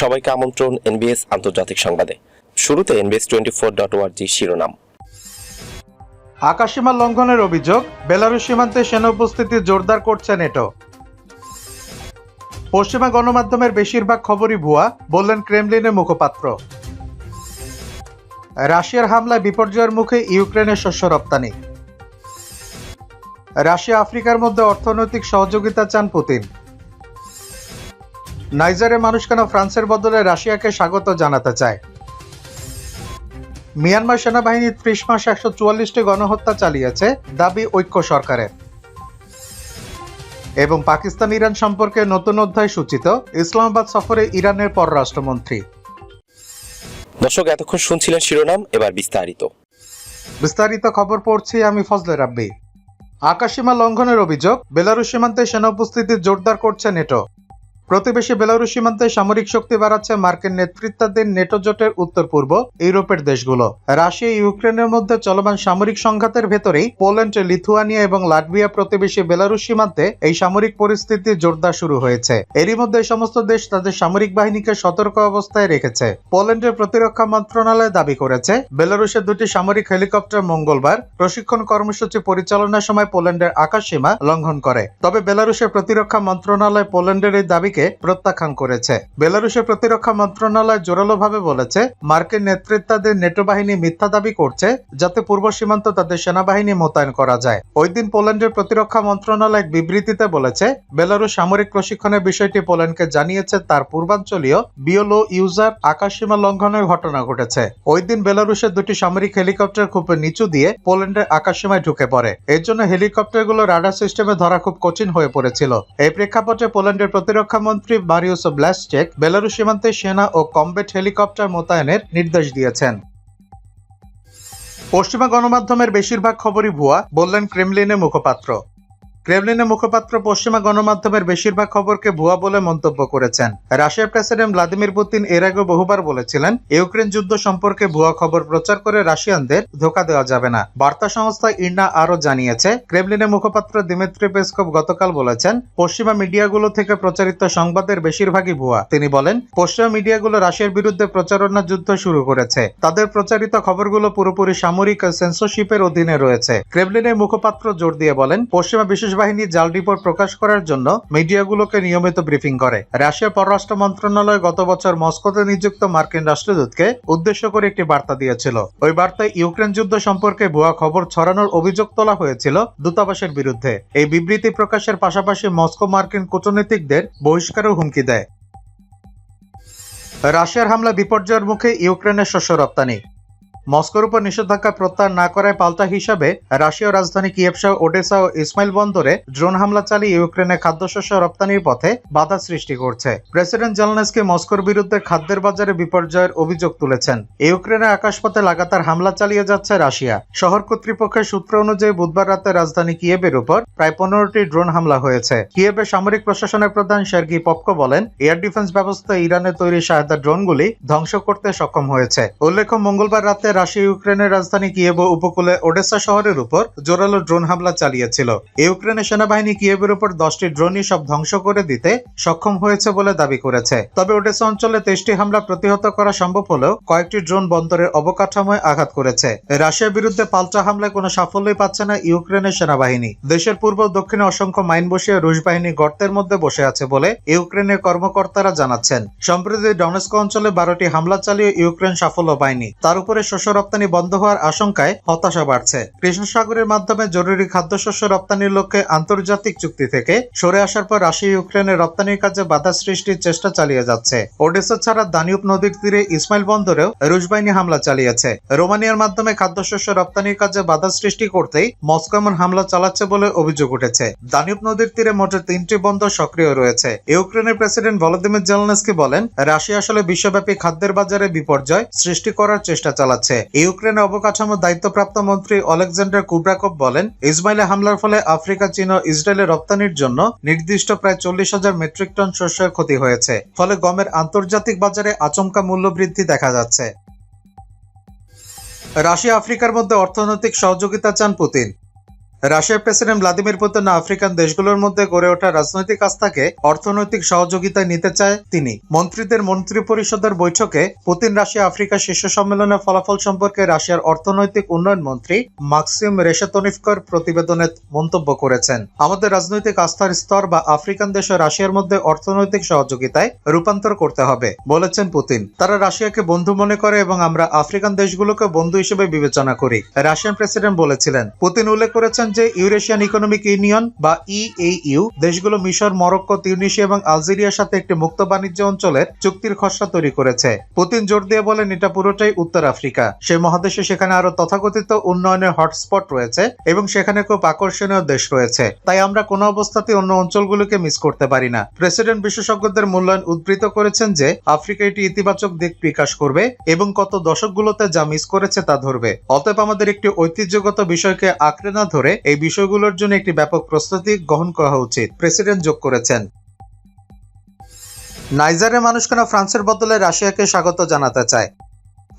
সবাইকে আমন্ত্রণ এনবিএস আন্তর্জাতিক সংবাদে। শুরুতে এনবিএস টোয়েন্টি ফোর ডট ওয়ার্জি শিরোনাম। আকাশসীমা লঙ্ঘনের অভিযোগ, বেলারুশ সীমান্তে সেনা উপস্থিতি জোরদার করছে নেটো। পশ্চিমা গণমাধ্যমের বেশিরভাগ খবরই ভুয়া, বললেন ক্রেমলিনের মুখপাত্র। রাশিয়ার হামলায় বিপর্যয়ের মুখে ইউক্রেনের শস্য রপ্তানি। রাশিয়া আফ্রিকার মধ্যে অর্থনৈতিক সহযোগিতা চান পুতিন। নাইজারে মানুষ কেন ফ্রান্সের বদলে রাশিয়াকে স্বাগত জানাতে চায়? মিয়ানমার সেনাবাহিনী ত্রিশ মাস একশো চুয়াল্লিশটি গণহত্যা চালিয়েছে দাবি ঐক্য সরকারের। এবং পাকিস্তান ইরান সম্পর্কে নতুন অধ্যায় সূচিত ইসলামাবাদ সফরে ইরানের পররাষ্ট্রমন্ত্রী। দর্শক এতক্ষণ শুনছিলেন শিরোনাম এবার বিস্তারিত। বিস্তারিত খবর পড়ছি আমি ফজলে রাব্বি। আকাশসীমা লঙ্ঘনের অভিযোগ বেলারুশ সীমান্তে সেনা উপস্থিতি জোরদার করছে নেটো। প্রতিবেশী বেলারুশ সীমান্তে সামরিক শক্তি বাড়াচ্ছে মার্কিন নেতৃত্বাধীন নেটো জোটের উত্তর পূর্ব ইউরোপের দেশগুলো। রাশিয়া, ইউক্রেনের মধ্যে চলমান সামরিক সংঘাতের ভেতরেই পোল্যান্ড, লিথুয়ানিয়া এবং লাটভিয়া প্রতিবেশী বেলারুশ সীমান্তে এই সামরিক পরিস্থিতি জোরদার শুরু হয়েছে। এরই মধ্যে সমস্ত দেশ তাদের সামরিক বাহিনীকে সতর্ক অবস্থায় রেখেছে। পোল্যান্ডের প্রতিরক্ষা মন্ত্রণালয় দাবি করেছে, বেলারুশের দুটি সামরিক হেলিকপ্টার মঙ্গলবার প্রশিক্ষণ কর্মসূচি পরিচালনার সময় পোল্যান্ডের আকাশসীমা লঙ্ঘন করে। তবে বেলারুশের প্রতিরক্ষা মন্ত্রণালয় পোল্যান্ডের এই দাবিকে প্রত্যাখ্যান করেছে। বেলারুশের প্রতিরক্ষা মন্ত্রণালয় জোরালোভাবে বলেছে, মার্কিন নেতৃত্বাধীন নেটো বাহিনী মিথ্যা দাবি করছে যাতে পূর্ব সীমান্ত তাদের সেনাবাহিনী মোতায়েন করা যায়। ওই দিন পোল্যান্ডের প্রতিরক্ষা মন্ত্রণালয় এক বিবৃতিতে বলেছে, বেলারুশ সামরিক প্রশিক্ষণের বিষয়টি পোল্যান্ডকে জানিয়েছে তার পূর্বাঞ্চলীয় বিওলো ইউজার আকাশসীমা লঙ্ঘনের ঘটনা ঘটেছে। ওই দিন বেলারুশের দুটি সামরিক হেলিকপ্টার খুব নিচু দিয়ে পোল্যান্ডের আকাশসীমায় ঢুকে পড়ে। এর জন্য হেলিকপ্টারগুলো রাডার সিস্টেমে ধরা খুব কঠিন হয়ে পড়েছিল। এই প্রেক্ষাপটে পোল্যান্ডের প্রতিরক্ষা মন্ত্রী বারিউস ব্লাসচেক বেলারুশ সীমান্তে সেনা ও কমবেট হেলিকপ্টার মোতায়েনের নির্দেশ দিয়েছেন। পশ্চিমা গণমাধ্যমের বেশিরভাগ খবরই ভুয়া, বললেন ক্রেমলিনের মুখপাত্র। ক্রেমলিনের মুখপাত্র পশ্চিমা গণমাধ্যমের বেশিরভাগ খবরকে ভুয়া বলে মন্তব্য করেছেন। রাশিয়ার প্রেসিডেন্ট ভ্লাদিমির পুতিন এর আগে বহুবার বলেছিলেন, ইউক্রেন যুদ্ধ সম্পর্কে ভুয়া খবর প্রচার করে রাশিয়ানদের ধোকা দেওয়া যাবে না। বার্তা সংস্থা ইন্না আরও জানিয়েছে, ক্রেমলিনের মুখপাত্র দিমিত্রি পেসকভ গতকাল বলেছেন, পশ্চিমা মিডিয়াগুলো থেকে প্রচারিত সংবাদের বেশিরভাগই ভুয়া। তিনি বলেন, পশ্চিমা মিডিয়াগুলো রাশিয়ার বিরুদ্ধে প্রচারণা যুদ্ধ শুরু করেছে। তাদের প্রচারিত খবরগুলো পুরোপুরি সামরিক সেন্সরশিপের অধীনে রয়েছে। ক্রেমলিনের মুখপাত্র জোর দিয়ে বলেন, পশ্চিমা বিশেষ বাহিনী জাল রিপোর্ট প্রকাশ করার জন্য মিডিয়াগুলোকে নিয়মিত ব্রিফিং করে। রাশিয়ার পররাষ্ট্র মন্ত্রণালয় গত বছর মস্কোতে নিযুক্ত মার্কিন রাষ্ট্রদূতকে উদ্দেশ্য করে একটি বার্তা দিয়েছিল। ওই বার্তায় ইউক্রেন যুদ্ধ সম্পর্কে ভুয়া খবর ছড়ানোর অভিযোগ তোলা হয়েছিল দূতাবাসের বিরুদ্ধে। এই বিবৃতি প্রকাশের পাশাপাশি মস্কো মার্কিন কূটনীতিকদের বহিষ্কারও হুমকি দেয়। রাশিয়ার হামলা বিপর্যয়ের মুখে ইউক্রেনের শস্য রপ্তানি। মস্কোর উপর নিষেধাজ্ঞা প্রত্যাহার না করায় পাল্টা হিসাবে রাশিয়ার রাজধানী কিয়েভসহ ওডেসা ও ইসমাইল বন্দরে ড্রোন হামলা চালিয়ে ইউক্রেনে খাদ্যশস্য রপ্তানির পথে বাধা সৃষ্টি করছে। প্রেসিডেন্ট জেলনেসকি মস্কোর বিরুদ্ধে খাদ্যের বাজারে বিপর্যয়ের অভিযোগ তুলেছেন। ইউক্রেনের আকাশপথে লাগাতার হামলা চালিয়ে যাচ্ছে রাশিয়া। শহর কর্তৃপক্ষের সূত্র অনুযায়ী বুধবার রাতে রাজধানী কিয়েবের উপর প্রায় পনেরোটি ড্রোন হামলা হয়েছে। কিয়েবে সামরিক প্রশাসনের প্রধান শার্গি পপকো বলেন, এয়ার ডিফেন্স ব্যবস্থা ইরানের তৈরি সহায়তা ড্রোনগুলি ধ্বংস করতে সক্ষম হয়েছে। উল্লেখ্য, মঙ্গলবার রাতে রাশিয়া, ইউক্রেনের রাজধানী কিয়েভ উপকূলে ওডেসা শহরের উপর জোরালো ড্রোন হামলা চালিয়েছিল। ইউক্রেনের সেনাবাহিনী কিয়েভের উপর দশটি ড্রোনই সব ধ্বংস করে দিতে সক্ষম হয়েছে বলে দাবি করেছে। তবে ওডেসা অঞ্চলে তেইশটি হামলা প্রতিহত করা সম্ভব হলেও কয়েকটি ড্রোন বন্দরের অবকাঠামোয় আঘাত করেছে। রাশিয়ার বিরুদ্ধে পাল্টা হামলায় কোনো সাফল্যই পাচ্ছে না ইউক্রেনের সেনাবাহিনী। দেশের পূর্ব দক্ষিণে অসংখ্য মাইন বসিয়ে রুশ বাহিনী গর্তের মধ্যে বসে আছে বলে ইউক্রেনের কর্মকর্তারা জানাচ্ছেন। সম্প্রতি ডনেস্ক অঞ্চলে বারোটি হামলা চালিয়ে ইউক্রেন সাফল্য পায়নি। তার উপরে শস্য রপ্তানি বন্ধ হওয়ার আশঙ্কায় হতাশা বাড়ছে। কৃষ্ণ সাগরের মাধ্যমে জরুরি খাদ্যশস্য রপ্তানির লক্ষ্যে আন্তর্জাতিক চুক্তি থেকে সরে আসার পর রাশিয়া ইউক্রেনের রপ্তানির কাজে বাধা সৃষ্টির চেষ্টা চালিয়ে যাচ্ছে। ওডেসা ছাড়া দানিউব নদীর তীরে ইসমাইল বন্দরেও রুশ বাহিনী হামলা চালিয়েছে। রোমানিয়ার মাধ্যমে খাদ্যশস্য রপ্তানির কাজে বাধা সৃষ্টি করতেই মস্কো এমন হামলা চালাচ্ছে বলে অভিযোগ উঠেছে। দানিউব নদীর তীরে মোট তিনটি বন্দর সক্রিয় রয়েছে। ইউক্রেনের প্রেসিডেন্ট ভলোদিমির জেলনেসকি বলেন, রাশিয়া আসলে বিশ্বব্যাপী খাদ্যের বাজারে বিপর্যয় সৃষ্টি করার চেষ্টা চালাচ্ছে। ইউক্রেনের অবকাঠামো দায়িত্বপ্রাপ্ত মন্ত্রী অলেকজান্ডার কুব্রাকভ বলেন, ইসমাইলে হামলার ফলে আফ্রিকা, চীন ও ইসরায়েলে রপ্তানির জন্য নির্দিষ্ট প্রায় চল্লিশ হাজার মেট্রিক টন শস্যের ক্ষতি হয়েছে। ফলে গমের আন্তর্জাতিক বাজারে আচমকা মূল্য বৃদ্ধি দেখা যাচ্ছে। রাশিয়া, আফ্রিকার মধ্যে অর্থনৈতিক সহযোগিতা চান পুতিন। রাশিয়ার প্রেসিডেন্ট ভ্লাদিমির পুতিন আফ্রিকান দেশগুলোর মধ্যে গড়ে ওঠা রাজনৈতিক আস্থাকে অর্থনৈতিক সহযোগিতায় নিতে চায় তিনি। মন্ত্রীদের মন্ত্রী পরিষদের বৈঠকে পুতিন রাশিয়া আফ্রিকা শীর্ষ সম্মেলনের ফলাফল সম্পর্কে রাশিয়ার অর্থনৈতিক উন্নয়ন মন্ত্রী মাক্সিম রেশাতনিফকর প্রতিবেদনে মন্তব্য করেছেন। আমাদের রাজনৈতিক আস্থার স্তর বা আফ্রিকান দেশ রাশিয়ার মধ্যে অর্থনৈতিক সহযোগিতায় রূপান্তর করতে হবে, বলেছেন পুতিন। তারা রাশিয়াকে বন্ধু মনে করে এবং আমরা আফ্রিকান দেশগুলোকে বন্ধু হিসেবে বিবেচনা করি, রাশিয়ান প্রেসিডেন্ট বলেছিলেন। পুতিন উল্লেখ করেছেন যে ইউরেশিয়ান ইকোনমিক ইউনিয়ন বা ইএইউ দেশগুলো মিশর, মরক্কো, তিউনিসিয়া এবং আলজেরিয়ার সাথে একটি মুক্ত বাণিজ্য অঞ্চলের চুক্তির খসড়া তৈরি করেছে। পুতিন জোর দিয়ে বলেন, এটা পুরোটাই উত্তর আফ্রিকা। সেই মহাদেশে সেখানে আরও তথাকথিত উন্নয়নের হটস্পট রয়েছে এবং সেখানে খুব আকর্ষণীয় দেশ রয়েছে। তাই আমরা কোনো অবস্থাতে অন্য অঞ্চলগুলোকে মিস করতে পারি না। প্রেসিডেন্ট বিশেষজ্ঞদের মূল্যায়ন উদ্ধৃত করেছেন যে, আফ্রিকা এটি ইতিবাচক দিক বিকাশ করবে এবং কত দশকগুলোতে যা মিস করেছে তা ধরবে। অতএব আমাদের একটি ঐতিহ্যগত বিষয়কে আঁকড়ে না ধরে এই বিষয়গুলোর জন্য একটি ব্যাপক প্রস্তুতি গ্রহণ করা উচিত, প্রেসিডেন্ট যোগ করেছেন। নাইজারের মানুষ কেন ফ্রান্সের বদলে রাশিয়াকে স্বাগত জানাতে চায়।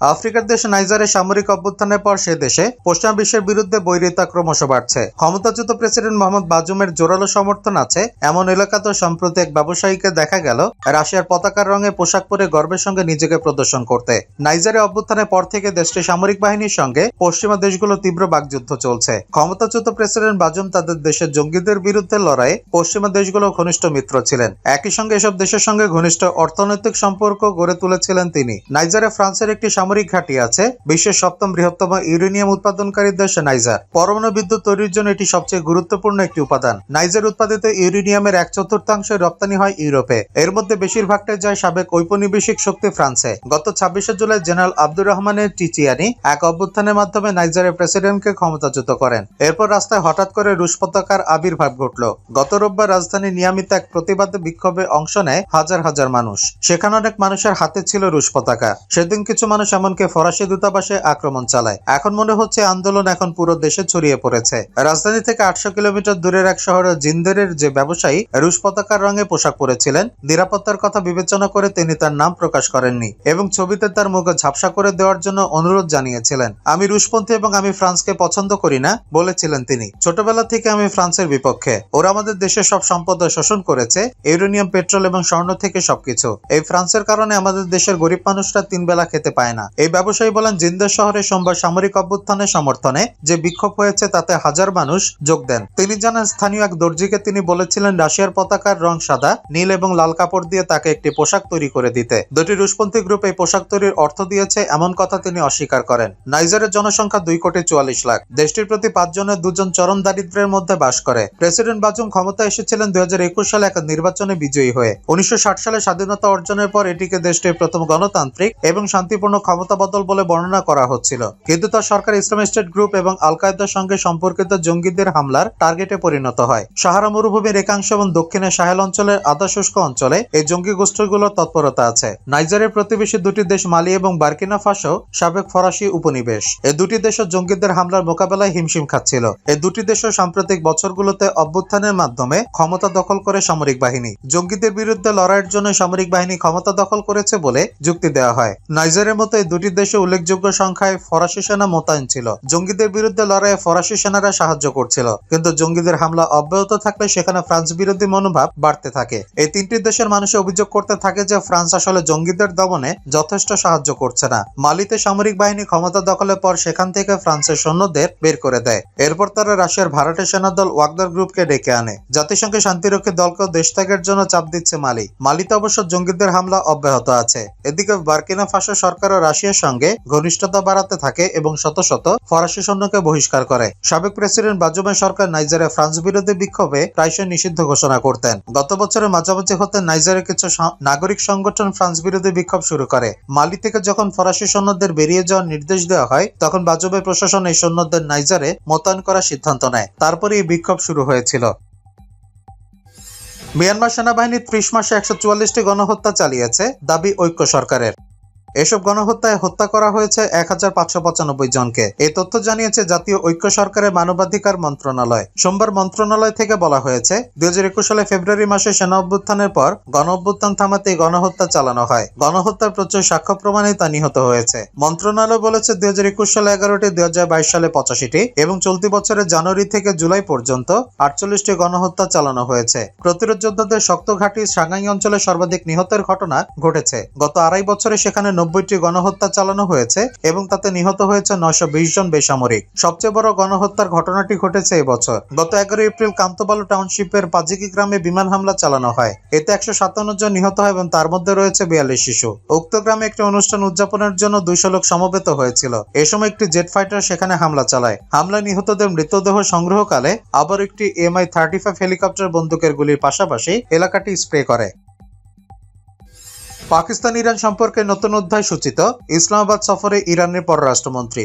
আফ্রিকার দেশ নাইজারের সামরিক অভ্যুত্থানের পর সে দেশে পশ্চিমা বিশ্বের বিরুদ্ধে বৈরিতা ক্রমশ বাড়ছে। ক্ষমতাচ্যুত প্রেসিডেন্ট মোহাম্মদ বাজুমের জোরালো সমর্থন আছে। এমন এলাকাতেও সম্প্রতি এক ব্যবসায়ীকে দেখা গেল, রাশিয়ার পতাকার রঙে পোশাক পরে গর্বের সঙ্গে নিজেকে প্রদর্শন করতে। নাইজারে অভ্যুত্থানের পর থেকে দেশটির সামরিক বাহিনীর সঙ্গে পশ্চিমা দেশগুলো তীব্র বাকযুদ্ধ চলছে। ক্ষমতাচ্যুত প্রেসিডেন্ট বাজুম তাদের দেশের জঙ্গিদের বিরুদ্ধে লড়াইয়ে পশ্চিমা দেশগুলো ঘনিষ্ঠ মিত্র ছিলেন। একই সঙ্গে এসব দেশের সঙ্গে ঘনিষ্ঠ অর্থনৈতিক সম্পর্ক গড়ে তুলেছিলেন তিনি। নাইজারে ফ্রান্সের একটি সামরিক ঘাঁটি আছে, বিশ্বের সপ্তম বৃহত্তম ইউরেনিয়াম উৎপাদনকারী দেশ নাইজার। পরমাণু বিদ্যুৎ তৈরির জন্য এটি সবচেয়ে গুরুত্বপূর্ণ একটি উপাদান। নাইজার উৎপাদিত ইউরেনিয়ামের এক চতুর্থাংশ রপ্তানি হয় ইউরোপে। এর মধ্যে বেশিরভাগটাই যায় সাবেক ঔপনিবেশিক শক্তি ফ্রান্সে। গত ছাব্বিশে জুলাই জেনারেল আব্দুর রহমানের টিচিয়ানি এক অভ্যুত্থানের মাধ্যমে নাইজারের প্রেসিডেন্টকে ক্ষমতাচ্যুত করেন। এরপর রাস্তায় হঠাৎ করে রুশ পতাকার আবির্ভাব ঘটল। গত রোববার রাজধানী নিয়ামিতে এক প্রতিবাদ বিক্ষোভে অংশ নেয় হাজার হাজার মানুষ। সেখানে অনেক মানুষের হাতে ছিল রুশ পতাকা। সেদিন কিছু মানুষ এমনকি ফরাসি দূতাবাসে আক্রমণ চালায়। এখন মনে হচ্ছে আন্দোলন এখন পুরো দেশে ছড়িয়ে পড়েছে। রাজধানী থেকে আটশো কিলোমিটার দূরের এক শহর জিন্দেরের যে ব্যবসায়ী রুশ পতাকার রঙে পোশাক পরেছিলেন, নিরাপত্তার কথা বিবেচনা করে তিনি তার নাম প্রকাশ করেননি এবং ছবিতে তার মুখ ঝাপসা করে দেওয়ার জন্য অনুরোধ জানিয়েছিলেন। আমি রুশপন্থী এবং আমি ফ্রান্সকে পছন্দ করি না, বলেছিলেন তিনি। ছোটবেলা থেকে আমি ফ্রান্সের বিপক্ষে। ওরা আমাদের দেশের সব সম্পদ শোষণ করেছে, ইউরেনিয়াম, পেট্রোল এবং স্বর্ণ থেকে সবকিছু। এই ফ্রান্সের কারণে আমাদের দেশের গরিব মানুষরা তিন বেলা খেতে পায় না। এই ব্যবসায়ী বলেন, জিন্দের শহরে সোমবার সামরিক অভ্যুত্থানের সমর্থনে যে বিক্ষোভ হয়েছে তাতে হাজার মানুষ যোগ দেন। তিনি জানান, স্থানীয় এক দর্জিকে তিনি বলেছিলেন, রাশিয়ার পতাকার রং সাদা, নীল এবং লাল কাপড় দিয়ে তাকে একটি পোশাক তৈরি করে দিতে। দুটি রুশপন্থী গ্রুপ এই পোশাক তৈরির অর্থ দিয়েছে, এমন কথা তিনি অস্বীকার করেন। নাইজারের জনসংখ্যা দুই কোটি চুয়াল্লিশ লাখ। দেশটির প্রতি পাঁচজনের দুজন চরম দারিদ্র্যের মধ্যে বাস করে। প্রেসিডেন্ট বাজুম ক্ষমতা এসেছিলেন দুই হাজার একুশ সালে এক নির্বাচনে বিজয়ী হয়ে। উনিশশো ষাট সালে স্বাধীনতা অর্জনের পর এটিকে দেশটির প্রথম গণতান্ত্রিক এবং শান্তিপূর্ণ ক্ষমতা বদল বলে বর্ণনা করা হচ্ছিল। কিন্তু তার সরকার ইসলাম স্টেট গ্রুপ এবং আল কায়দার সঙ্গে সম্পর্কিত জঙ্গিদের হামলার টার্গেটে পরিণত হয়। সাহারা মরুভূমির একাংশ এবং দক্ষিণে সাহেল অঞ্চলের আধা শুষ্ক অঞ্চলে এই জঙ্গি গোষ্ঠীগুলোর তৎপরতা আছে। নাইজারের প্রতিবেশী দুটি দেশ মালি এবং বার্কিনা ফাসো সাবেক ফরাসি উপনিবেশ। এই দুটি দেশও জঙ্গিদের হামলার মোকাবেলায় হিমশিম খাচ্ছিল। এই দুটি দেশও সাম্প্রতিক বছরগুলোতে অভ্যুত্থানের মাধ্যমে ক্ষমতা দখল করে সামরিক বাহিনী। জঙ্গিদের বিরুদ্ধে লড়াইয়ের জন্য সামরিক বাহিনী ক্ষমতা দখল করেছে বলে যুক্তি দেওয়া হয়। নাইজারের মতো দুটি দেশে উল্লেখযোগ্য সংখ্যায় ফরাসি সেনা মোতায়েন ছিল। জঙ্গিদের বিরুদ্ধে লড়াইয়ে ফরাসি সেনারা সাহায্য করছিল। কিন্তু জঙ্গিদের হামলা অব্যাহত থাকলে সেখানে ফ্রান্স বিরোধী মনোভাব বাড়তে থাকে। এই তিনটি দেশের মানুষ অভিযোগ করতে থাকে যে ফ্রান্স আসলে জঙ্গিদের দমনে যথেষ্ট সাহায্য করছে না। মালিতে সামরিক বাহিনী ক্ষমতা দখলের পর সেখান থেকে ফ্রান্সের সৈন্যদের বের করে দেয়। এরপর তারা রাশিয়ার ভাড়াটে সেনাদল ওয়াগদার গ্রুপকে ডেকে আনে। জাতিসংঘের শান্তিরক্ষী দলকেও দেশ ত্যাগের জন্য চাপ দিচ্ছে মালি। মালিতে অবশ্য জঙ্গিদের হামলা অব্যাহত আছে। এদিকে বার্কিনা ফাসো সরকার ও রাশিয়ার সঙ্গে ঘনিষ্ঠতা বাড়াতে থাকে এবং শত শত ফরাসি সৈন্যকে বহিষ্কার করে। সাবেক প্রেসিডেন্ট বাজুমের সরকার নাইজারে ফ্রান্স বিরোধী বিক্ষোভে প্রায়শই নিষিদ্ধ ঘোষণা করতেন। গত বছরের মাঝামাঝি হতে নাইজারের কিছু নাগরিক সংগঠন ফ্রান্স বিরোধী বিক্ষোভ শুরু করে। মালি থেকে যখন ফরাসি সৈন্যদের বেরিয়ে যাওয়ার নির্দেশ দেওয়া হয়, তখন বাজুমের প্রশাসন এই সৈন্যদের নাইজারে মোতায়েন করার সিদ্ধান্ত নেয়। তারপরে এই বিক্ষোভ শুরু হয়েছিল। মিয়ানমার সেনাবাহিনী ত্রিশ মাসে একশো চুয়াল্লিশটি গণহত্যা চালিয়েছে দাবি ঐক্য সরকারের। এসব গণহত্যায় হত্যা করা হয়েছে এক হাজার পাঁচশো পঁচানব্বই জনকে। এই তথ্য জানিয়েছে জাতীয় ঐক্য সরকারের মানবাধিকার মন্ত্রণালয়। সোমবার মন্ত্রণালয় থেকে বলা হয়েছে দুই হাজার একুশ সালে ফেব্রুয়ারি মাসে সেনা অভ্যুত্থানের পর গণ অভ্যুত্থান থামাতে গণহত্যা চালানো হয়। গণহত্যার প্রচুর সাক্ষ্য প্রমাণে তা নিহত হয়েছে। মন্ত্রণালয় বলেছে দুই হাজার একুশ সালে এগারোটি দুই হাজার বাইশ সালে পঁচাশিটি এবং চলতি বছরের জানুয়ারি থেকে জুলাই পর্যন্ত আটচল্লিশটি গণহত্যা চালানো হয়েছে। প্রতিরোধ যোদ্ধাদের শক্ত ঘাঁটি সাঙ্গাই অঞ্চলে সর্বাধিক নিহতের ঘটনা ঘটেছে। গত আড়াই বছরে সেখানে নব্বইটি গণহত্যা চালানো হয়েছে এবং তাতে নিহত হয়েছে নয়শো বিশ জন বেসামরিক। সবচেয়ে বড় গণহত্যার ঘটনাটি ঘটেছে এবছর গত এগারো এপ্রিল কান্তবালু টাউনশিপের পাজিকি গ্রামে বিমান হামলা চালানো হয়। এতে একশো সাতান্ন জন নিহত হয় এবং তার মধ্যে রয়েছে বিয়াল্লিশ শিশু। উক্ত গ্রামে একটি অনুষ্ঠান উদযাপনের জন্য দুইশো লোক সমবেত হয়েছিল। এ সময় একটি জেট ফাইটার সেখানে হামলা চালায়। হামলায় নিহতদের মৃতদেহ সংগ্রহকালে আবার একটি এমআই থার্টি ফাইভ হেলিকপ্টার বন্দুকের গুলির পাশাপাশি এলাকাটি স্প্রে করে। পাকিস্তান ইরান সম্পর্কে নতুন অধ্যায় সূচিত ইসলামাবাদ সফরে ইরানের পররাষ্ট্রমন্ত্রী।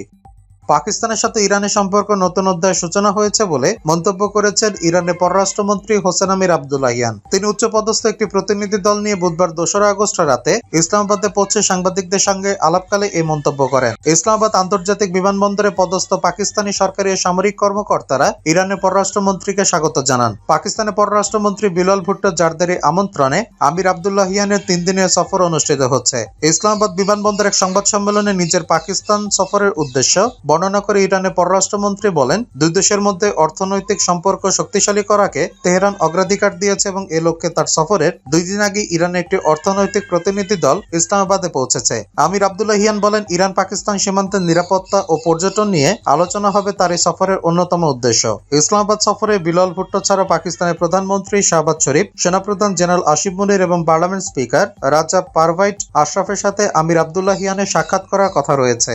পাকিস্তানের সাথে ইরানের সম্পর্ক নতুন অধ্যায় সূচনা হয়েছে বলে মন্তব্য করেছেন ইরানের পররাষ্ট্রমন্ত্রী হোসেন আমির আবদুল্লাহিয়ান। তিনি উচ্চপদস্থ একটি প্রতিনিধি দল নিয়ে বুধবার দোসরা আগস্ট রাতে ইসলামাবাদে পৌঁছে সাংবাদিকদের সঙ্গে আলাপকালে এই মন্তব্য করেন। ইসলামাবাদ আন্তর্জাতিক বিমানবন্দরে পদস্থ পাকিস্তানি সরকারি সামরিক কর্মকর্তারা ইরানের পররাষ্ট্রমন্ত্রীকে স্বাগত জানান। পাকিস্তানের পররাষ্ট্রমন্ত্রী বিলাল ভুট্টো জারদারি আমন্ত্রণে আমির আবদুল্লাহিয়ানের তিন দিনের সফর অনুষ্ঠিত হচ্ছে। ইসলামাবাদ বিমানবন্দর এক সংবাদ সম্মেলনে নিজের পাকিস্তান সফরের উদ্দেশ্য বর্ণনা করে ইরানের পররাষ্ট্রমন্ত্রী বলেন, দুই দেশের মধ্যে অর্থনৈতিক সম্পর্ক শক্তিশালী করাকে তেহরান অগ্রাধিকার দিয়েছে এবং এ লক্ষ্যে তার সফরের দুই দিন আগে ইরানের একটি অর্থনৈতিক প্রতিনিধি দল ইসলামাবাদে পৌঁছেছে। আমির আবদুল্লাহিয়ান বলেন ইরান পাকিস্তান সীমান্তের নিরাপত্তা ও পর্যটন নিয়ে আলোচনা হবে তার এই সফরের অন্যতম উদ্দেশ্য। ইসলামাবাদ সফরে বিলাল ভুট্টো ছাড়া পাকিস্তানের প্রধানমন্ত্রী শাহবাজ শরীফ, সেনাপ্রধান জেনারেল আসিফ মুনির এবং পার্লামেন্ট স্পিকার রাজা পারভাইট আশরাফের সাথে আমির আবদুল্লাহ আবদুল্লাহিয়ানের সাক্ষাৎ করার কথা রয়েছে।